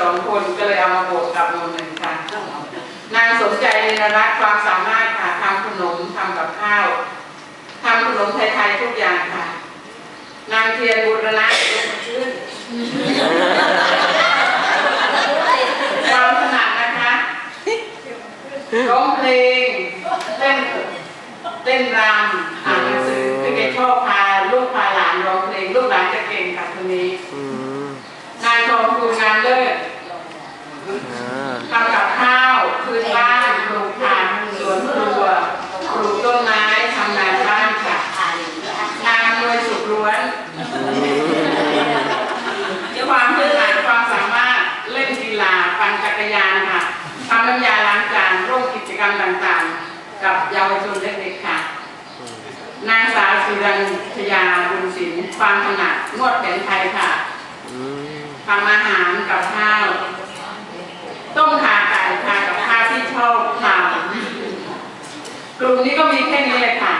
สองคนก็เลยเอามาบวกกับหมู่หนึ่งค่ะนางสมใจเนรรัตน์ความสามารถค่ะทำขนมทำกับข้าวทำขนมไทยๆทุกอย่างค่ะ นางเทียนบุรณะยกมือขึ้นความถนัดนะคะร้องเพลงเต้นเต้นรำอ่านหนังสือคือแกชอบพาลูกพาหลานร้องเพลงลูกหลานจะเก่งกับคนนี้อืมนางทองคืองานเลิศ อ่า ทำกับข้าวพื้นบ้านปลูกผักสวนครัวปลูกต้นไม้ทำงานบ้านค่ะนางร วยสุขล้วนความถนัดความสามารถเล่นกีฬาปั่นจักรยานค่ะทำน้ำยาล้างจานร่วมกิจกรรมต่างๆ กับเยาวชนเด็กๆค่ะ นางสาวสุรัญชยาบุญศิลป์ความถนัดนวดแผนไทยค่ะทำอาหารกับข้าว ต้มขาไก่ค่ะกับข้าวที่ชอบทานกลุ่มนี้ก็มีแค่นี้เลยค่ะ